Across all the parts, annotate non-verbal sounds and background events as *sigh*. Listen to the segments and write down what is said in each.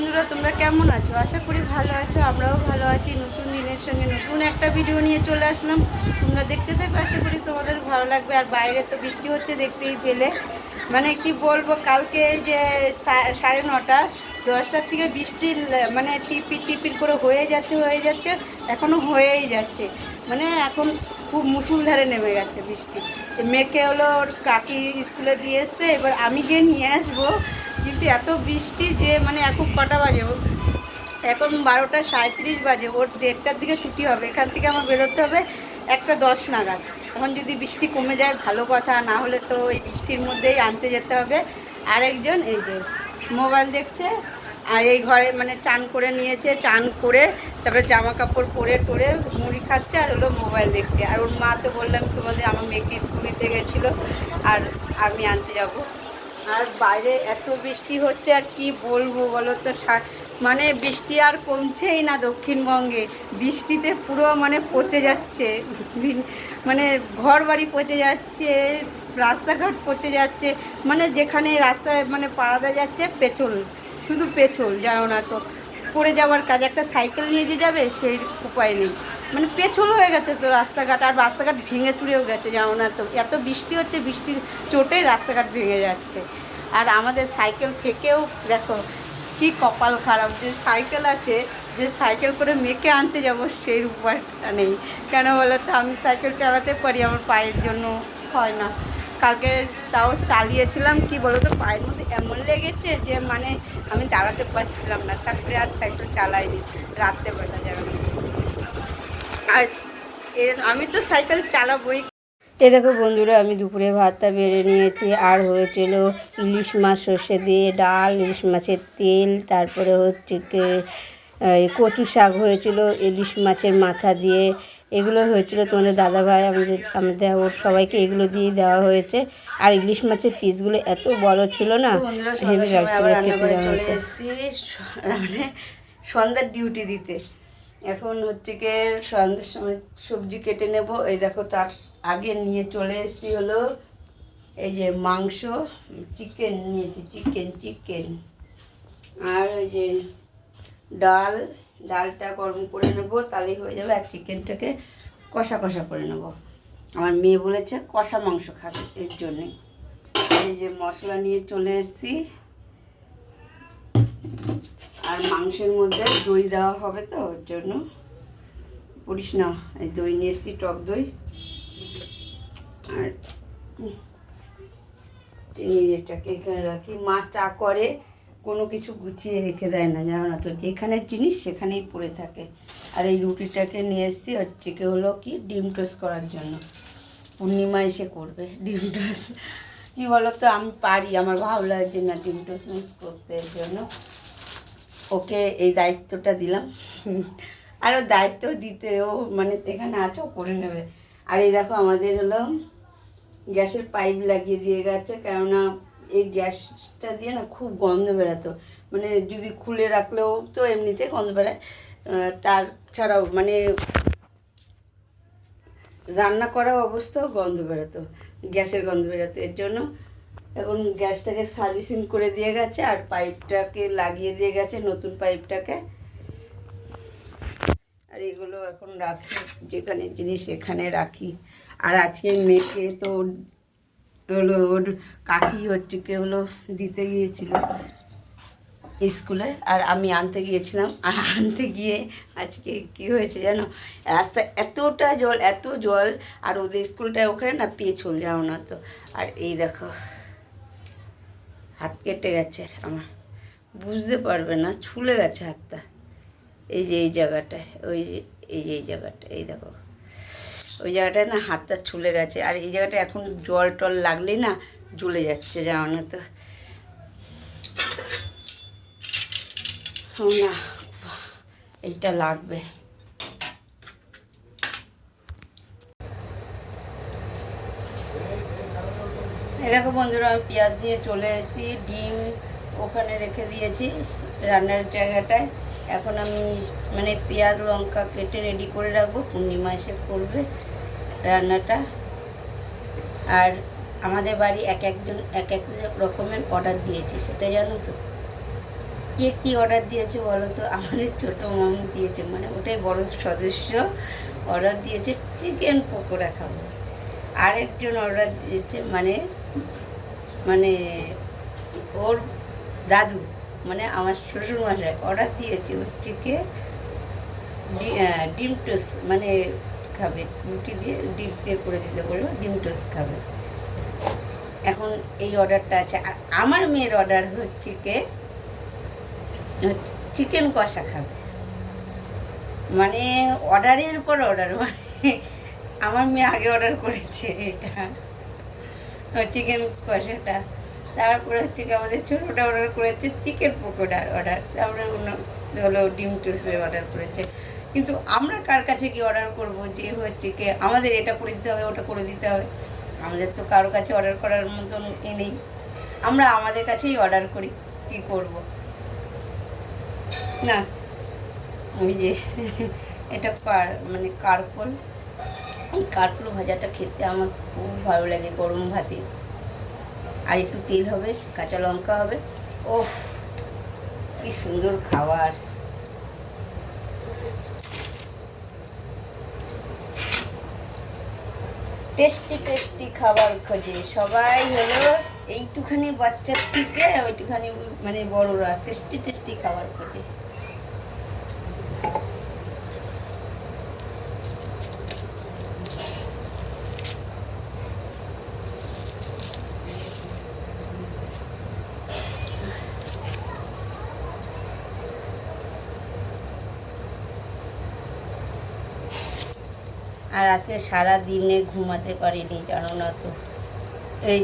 বন্ধুরা, তোমরা কেমন আছো? আশা করি ভালো আছো, আমরাও ভালো আছি। নতুন দিনের সঙ্গে নতুন একটা ভিডিও নিয়ে চলে আসলাম। তোমরা দেখতে থাকো, আশা করি তোমাদের ভালো লাগবে। আর বাইরে তো বৃষ্টি হচ্ছে, দেখতেই পেলে। মানে কি বলব, কালকে যে সাড়ে নটা, দশটার থেকে বৃষ্টি মানে টিপির টিপির করে হয়ে যাচ্ছে হয়ে যাচ্ছে এখনও হয়েই যাচ্ছে। মানে এখন খুব মুসুলধারে নেমে গেছে বৃষ্টি। মেয়েকে হলো কাকি স্কুলে দিয়ে এসছে, এবার আমি গিয়ে নিয়ে আসব। কিন্তু এত বৃষ্টি যে মানে এখন কটা বাজে? এখন বারোটা সাঁত্রিশ বাজে, ওর দেড়টার দিকে ছুটি হবে। এখান থেকে আমার বেরোতে হবে একটা দশ নাগাদ। এখন যদি বৃষ্টি কমে যায়, ভালো কথা। না হলে তো এই বৃষ্টির মধ্যেই আনতে যেতে হবে। আরেকজন, এই যে, মোবাইল দেখছে। আর এই ঘরে মানে চান করে নিয়েছে, চান করে তারপরে জামা কাপড় পরে টরে মুড়ি খাচ্ছে আর হলো মোবাইল দেখছে। আর ওর মা তো বললাম তোমাদের, আমার মেয়েকে স্কুল দিতে গেছিল আর আমি আনতে যাব। আর বাইরে এত বৃষ্টি হচ্ছে আর কি বলব বলো তো? মানে বৃষ্টি আর কমছেই না দক্ষিণবঙ্গে। বৃষ্টিতে পুরো মানে পচে যাচ্ছে। মানে ঘর বাড়ি পচে যাচ্ছে, রাস্তাঘাট পচে যাচ্ছে। মানে যেখানে রাস্তায় মানে পাড়াতে যাচ্ছে পেছল শুধু পেছল জানো না তো। পড়ে যাওয়ার কাজ একটা সাইকেল নিয়ে যে যাবে, সেই উপায় নেই। মানে পেছল হয়ে গেছে তো রাস্তাঘাট, আর রাস্তাঘাট ভেঙে চুরেও গেছে, জানো না তো। এত বৃষ্টি হচ্ছে, বৃষ্টির চোটে রাস্তাঘাট ভেঙে যাচ্ছে। আর আমাদের সাইকেল থেকেও দেখো, কি কপাল খারাপ। যে সাইকেল আছে, যে সাইকেল করে মেয়েকে আনতে যাব, সেই উপায়টা নেই। কেন বলো তো, আমি সাইকেল চালাতে পারি, আমার পায়ের জন্য হয় না। কালকে তাও চালিয়েছিলাম, কি বলো তো পায়ের মধ্যে এমন লেগেছে যে মানে আমি দাঁড়াতে পারছিলাম না, তারপরে আর সাইকেল চালাইনি, রাত্রেবেলা যাবে। আর আমি তো সাইকেল চালাবোই। এ দেখো বন্ধুরা, আমি দুপুরে ভাতটা বেড়ে নিয়েছি, আর হয়েছিল ইলিশ মাছ, সর্ষে দিয়ে ডাল, ইলিশ মাছের তেল, তারপরে হচ্ছে কচু শাক হয়েছিল, ইলিশ মাছের মাথা দিয়ে এগুলো হয়েছিল তোমাদের দাদাভাই আমাদের আমাদের ওর সবাইকে এগুলো দিয়ে দেওয়া হয়েছে। আর ইলিশ মাছের পিসগুলো এত বড় ছিল না হেভি লাগছিল মানে সন্ধ্যার ডিউটি দিতে। এখন হচ্ছে কি সন্ধ্যের সময় সবজি কেটে নেব। এই দেখো তার আগে নিয়ে চলে এসেছি হলো এই যে মাংস চিকেন নিয়েছি চিকেন চিকেন আর ওই যে ডাল ডালটা গরম করে নেব, তাহলেই হয়ে যাবে। আর চিকেনটাকে কষা কষা করে নেব। আমার মেয়ে বলেছে, কষা মাংস খাবে এর জন্যে। এই যে মশলা নিয়ে চলে এসেছি। আর মাংসের মধ্যে দই দেওয়া হবে তো, ওর জন্য। পড়িস না এই দই নিয়ে এসেছি, টক দই। আর এটাকে এখানে রাখি। মা চা করে কোনো কিছু গুছিয়ে রেখে দেয় না, জানো না তো? যেখানে জিনিস সেখানেই পড়ে থাকে। আর এই রুটিটাকে নিয়ে এসেছি, হচ্ছে কি হলো কি? ডিম টোস্ট করার জন্য। পূর্ণিমা এসে করবে ডিম টোস্ট। কী বলো তো আমি পারি, আমার ভালো লাগছে না ডিম টোস্ট মিস করতে এর জন্য ওকে এই দায়িত্বটা দিলাম। আর ও দায়িত্ব দিতেও মানে এখানে আছে করে নেবে। আর এই দেখো আমাদের হলো গ্যাসের পাইপ লাগিয়ে দিয়ে গেছে, কেননা এই গ্যাসটা দিয়ে না খুব গন্ধ বেরাতো। মানে যদি খুলে রাখলেও তো এমনিতে গন্ধ বেরায়। তার ছাড়াও মানে রান্না করা অবস্থাও গন্ধ বেরোতো, গ্যাসের গন্ধ বেরোতো। এর জন্য এখন গ্যাসটাকে সার্ভিসিং করে দিয়ে গেছে আর পাইপটাকে লাগিয়ে দিয়ে গেছে, নতুন পাইপটাকে। আর এগুলো এখন রাখি, যেখানে জিনিস সেখানে রাখি। আর আজকে মেয়েকে তো হলো ওর কাকি হচ্ছে কে হলো দিতে গিয়েছিল স্কুলে, আর আমি আনতে গিয়েছিলাম। আর আনতে গিয়ে আজকে কি হয়েছে জানো? রাস্তা এতটা জল, এত জল, আর ওদের স্কুলটা ওখানে না পেছল যাও না তো। আর এই দেখো, হাত কেটে গেছে আমার। বুঝতে পারবে না, ছুলে গেছে হাতটা। এই যে, এই জায়গাটায়, ওই যে, এই যে, এই জায়গাটা এই দেখো। ওই জায়গাটায় না হাতটা ছুলে গেছে। আর এই জায়গাটা এখন জল টল লাগলেই না জ্বলে যাচ্ছে যাও না তো না, এইটা লাগবে। দেখো বন্ধুরা, আমি পেঁয়াজ দিয়ে চলে এসেছি, ডিম ওখানে রেখে দিয়েছি রান্নার জায়গাটায়। এখন আমি মানে পেঁয়াজ, লঙ্কা কেটে রেডি করে রাখব, পূর্ণিমা এসে করবে। রান্নাটা। আর আমাদের বাড়ি এক একজন, এক এক রকমের অর্ডার দিয়েছে, সেটা জানো তো? কে কী অর্ডার দিয়েছে বলো তো? আমাদের ছোটো মামু দিয়েছে মানে ওটাই বড় সদস্য অর্ডার দিয়েছে চিকেন পকোড়া খাব। আরেকজন অর্ডার দিয়েছে মানে মানে ওর দাদু মানে আমার শ্বশুরমশাই অর্ডার দিয়েছে হচ্ছে ডিম টোস্ট মানে খাবে, রুটি দিয়ে ডিম দিয়ে করে দিতে বলল, ডিম টোস্ট খাবে। এখন এই অর্ডারটা আছে। আর আমার মেয়ের অর্ডার হচ্ছে কে? চিকেন কষা খাবে। মানে অর্ডারের পর অর্ডার মানে আমার মেয়ে আগে অর্ডার করেছে এটা। চিকেন কষাটা। তারপরে হচ্ছে কি আমাদের ছোটোটা অর্ডার করেছে, চিকেন পকোড়ার অর্ডার। তারপরে অন্য হলো ডিম টোস্টের অর্ডার করেছে। কিন্তু আমরা কার কাছে কি অর্ডার করব? যে হচ্ছে কি, আমাদের এটা করে দিতে হবে, ওটা করে দিতে হবে। আমাদের তো কারও কাছে অর্ডার করার মতন ই নেই। আমরা আমাদের কাছেই অর্ডার করি, কি করব? না, ওই যে *laughs* এটা পার মানে কারকল এই কারকল ভাজাটা খেতে আমার খুব ভালো লাগে গরম ভাতে। আর একটু তেল হবে, কাঁচা লঙ্কা হবে। ও কি সুন্দর খাবার। টেস্টি টেস্টি খাবার খোঁজে। সবাই হলো এইটুখানি বাচ্চার থেকে ওইটুখানি মানে বড়রা টেস্টি টেস্টি খাবার খোঁজে আর আজকে সারা দিনে ঘুমাতে পারিনি, জানো না তো। এই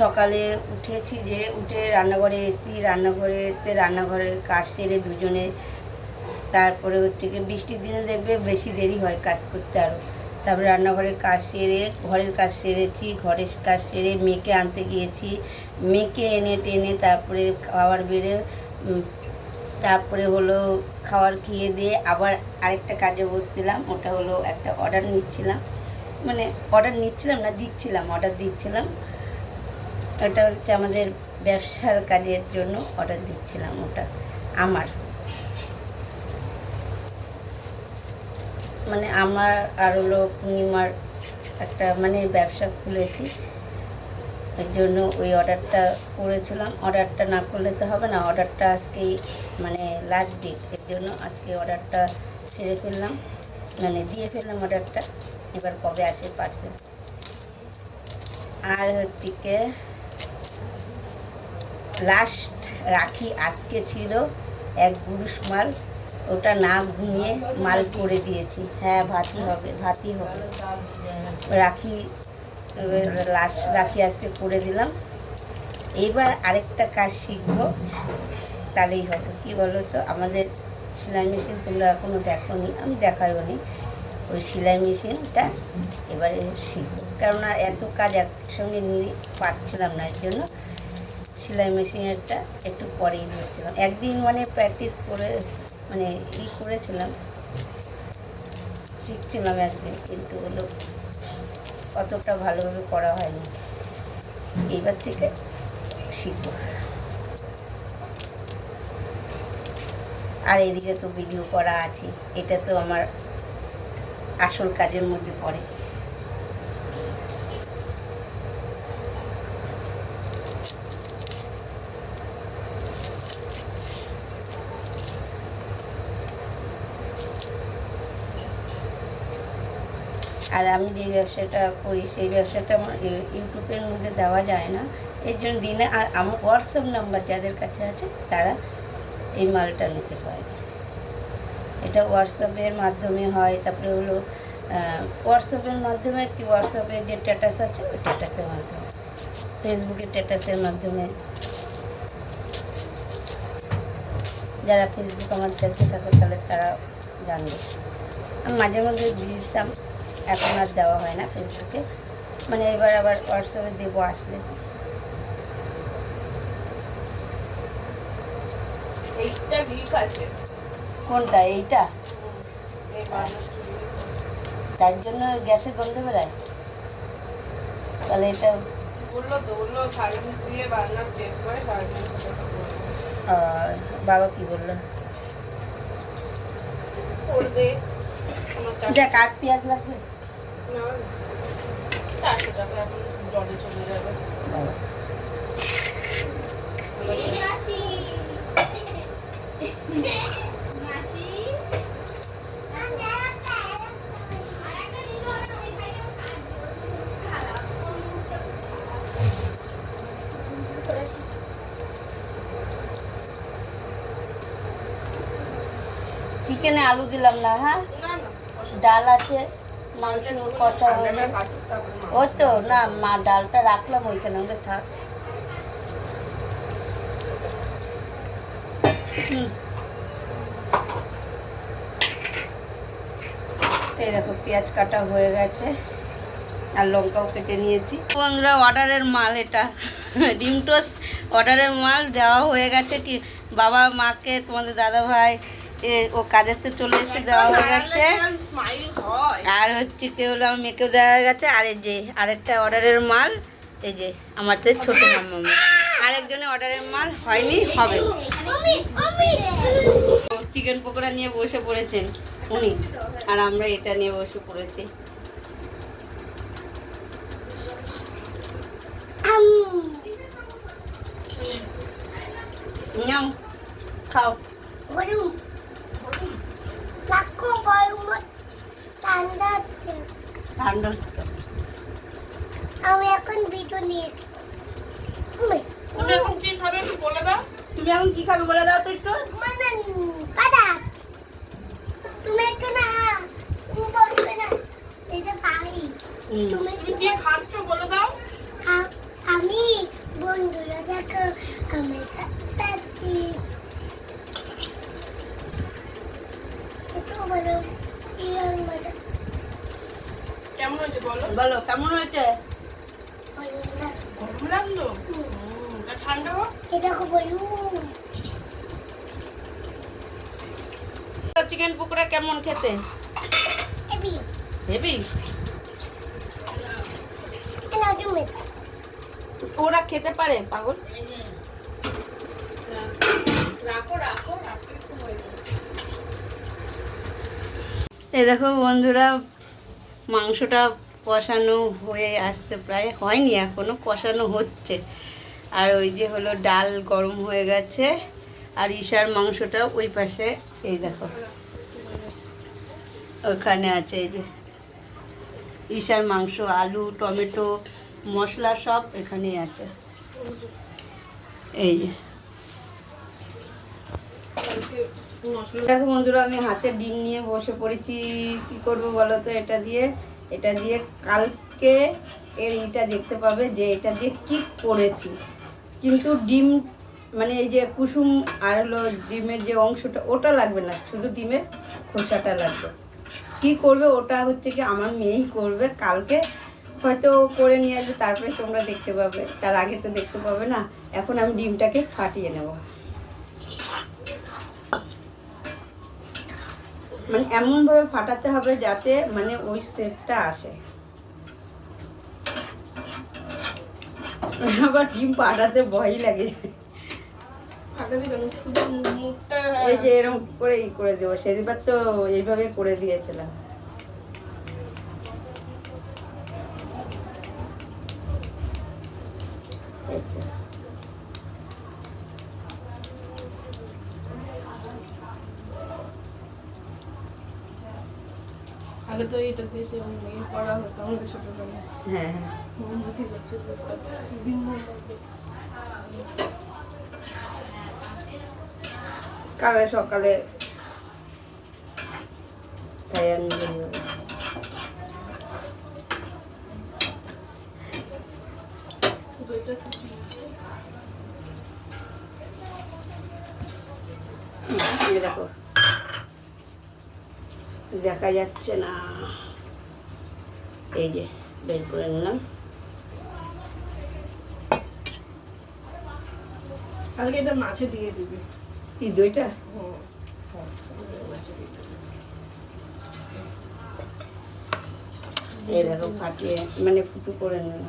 সকালে উঠেছি যে, উঠে রান্নাঘরে এসি, রান্নাঘরেতে রান্নাঘরে কাজ সেরে দুজনে, তারপরে হচ্ছে কি বৃষ্টির দিনে দেখবে বেশি দেরি হয় কাজ করতে আরও তারপরে রান্নাঘরের কাজ সেরে, ঘরের কাজ সেরেছি, ঘরের কাজ সেরে মেয়েকে আনতে গিয়েছি। মেয়েকে এনে টেনে তারপরে খাবার বেড়ে তারপরে হলো খাবার খেয়ে দিয়ে আবার আরেকটা কাজে বসছিলাম, ওটা হলো একটা অর্ডার নিচ্ছিলাম। মানে অর্ডার নিচ্ছিলাম না, দিচ্ছিলাম অর্ডার দিচ্ছিলাম। ওটা হচ্ছে আমাদের ব্যবসার কাজের জন্য অর্ডার দিচ্ছিলাম ওটা, আমার। মানে আমার আর হলো পূর্ণিমার একটা মানে ব্যবসা খুলেছি। এর জন্য ওই অর্ডারটা করেছিলাম। অর্ডারটা না করলে তো হবে না অর্ডারটা আজকেই মানে লাস্ট ডেট এর জন্য আজকে অর্ডারটা সেরে ফেললাম। মানে দিয়ে ফেললাম অর্ডারটা। এবার কবে আসে পার্সেল আর হচ্ছে লাস্ট রাখি আজকে ছিল এক গুরুষ মাল। ওটা না ঘুমিয়ে মাল করে দিয়েছি। হ্যাঁ ভাতি হবে ভাতি হবে। রাখি লাস্ট রাখি আজকে করে দিলাম। এইবার আরেকটা কাজ শিখব। তাহলেই হবে। কি বলো তো আমাদের সেলাই মেশিন তোমরা এখনও দেখোনি, আমি দেখাইও নি ওই সেলাই মেশিনটা এবারে শিখব। কেননা এত কাজ একসঙ্গে নিয়ে পারছিলাম না এর জন্য সেলাই মেশিনেরটা একটু পরেই ধরছিলাম একদিন মানে প্র্যাকটিস করে মানে ই করেছিলাম, শিখছিলাম একদিন, কিন্তু হলো অতটা ভালোভাবে করা হয়নি। এইবার থেকে শিখব। আর এদিকে তো ভিডিও করা আছে। এটা তো আমার আসল কাজের মধ্যে পড়ে। আর আমি যে ব্যবসাটা করি, সেই ব্যবসাটা আমার ইউটিউবের মধ্যে দেওয়া যায় না। এর জন্য দিনে আর আমার হোয়াটসঅ্যাপ নাম্বার যাদের কাছে আছে, তারা এই মালটা নিতে পারে এটা হোয়াটসঅ্যাপের মাধ্যমে হয়, তারপরে হলো হোয়াটসঅ্যাপের মাধ্যমে কি হোয়াটসঅ্যাপের যে স্ট্যাটাস আছে, ওই স্ট্যাটাসের মাধ্যমে। ফেসবুকের স্ট্যাটাসের মাধ্যমে। যারা ফেসবুক আমার দেখতে থাকে, তাহলে তারা জানবে। আমি মাঝে মধ্যে দিতাম, এখন আর দেওয়া হয় না ফেসবুকে মানে এবার আবার হোয়াটসঅ্যাপে দেবো আসলে। এইটা লিক আছে। কোনটা? এইটা? এই তার জন্য গ্যাসের গন্ধ বেড়ায় তাহলে এটা বলল তো বলল সার্ভিস দিয়ে বার্নার চেক করে। আর বাবা কি বলল? চারশো দেখ আট পেঁয়াজ লাগবে। না, চারশো টাকা এখন জলে চলে যাবে। চিকেনে আলু দিলাম না হ্যাঁ ডাল আছে, মাংস, কষা হয়ে। ওই তো, না, মা ডালটা রাখলাম ওইখানে আমাদের থাক হুম। এই দেখো পেঁয়াজ কাটা হয়ে গেছে আর লঙ্কাও কেটে নিয়েছি। বন্ধুরা অর্ডারের মাল এটা ডিম টোস্ট অর্ডারের মাল দেওয়া হয়ে গেছে কি বাবা মাকে তোমাদের দাদা ভাই এ, ও কাজের তো চলে এসে দেওয়া হয়ে গেছে। আর হচ্ছে কি হলো আমার মেয়েকেও দেওয়া হয়ে গেছে। আর এই যে আরেকটা অর্ডারের মাল এই যে আমাদের ছোট মামা আরেকজনের অর্ডারের মাল হয়নি হবে। চিকেন পকোড়া নিয়ে বসে পড়েছেন। উনি আর আমরা এটা নিয়ে বসে পড়েছি। নাও খাও। ঠান্ডা হচ্ছে। আমি এখন ভিডিও নিয়েছি উম, তুমি এখন কি খাবে বলে দাও। তুমি এখন কি খাবে বলে দাও তো একটু। মানে তুমি একটু না তুমি না এটা পারি তুমি তুমি কি খাচ্ছ বলে দাও। আমি বন্ধুরা দেখো আমি খাচ্ছি মানে কেমন হয়েছে বলো? বলো কেমন হয়েছে? গরম লাগল? ঠান্ডা হোক। এই দেখো বলু চিকেন পকোড়া কেমন খেতে? হেবি ওরা খেতে পারে পাগল? হয়ে এই দেখো বন্ধুরা মাংসটা কষানো হয়ে আসতে প্রায় হয়নি এখনও কষানো হচ্ছে। আর ওই যে হলো ডাল গরম হয়ে গেছে আর ইশার মাংসটা ওই পাশে এই দেখো। ওখানে আছে এই যে ইশার মাংস, আলু, টমেটো, মশলা সব এখানেই আছে। এই যে। দেখো বন্ধুরা, আমি হাতে ডিম নিয়ে বসে পড়েছি। কি করব বলো তো? এটা দিয়ে এটা দিয়ে কালকে এর এটা দেখতে পাবে যে এটা দিয়ে কি করেছি। কিন্তু ডিম মানে এই যে কুসুম আর হলো ডিমের যে অংশটা, ওটা লাগবে না, শুধু ডিমের খোসাটা লাগবে। কি করবে ওটা হচ্ছে কি আমার মেয়েই করবে। কালকে হয়তো করে নিয়ে আসবে, তারপরে তোমরা দেখতে পাবে। তার আগে তো দেখতে পাবে না। এখন আমি ডিমটাকে ফাটিয়ে নেব। মানে এমন ভাবে ফাটাতে হবে যাতে মানে ওই সেপটা আসে। আবার ডিম ফাটাতে ভয়ই লাগে ফাটা দিলাম শুধু মুখটা এই যে এরকম করে ই করে দেবো সেদিনবার তো এইভাবে করে দিয়েছিলাম। আগে তো এটা দিয়ে মেয়ে পড়া হতো আমাদের ছোটবেলায়। হ্যাঁ হ্যাঁ। মোমবাতি করতে কালে সকালে এই দেখো। দেখা যাচ্ছে না। এই যে, বের করে নিলাম। কালকে এটা মাছে দিয়ে দিবি। কি দইটা? ফাটিয়ে মানে ফুটু করে হবে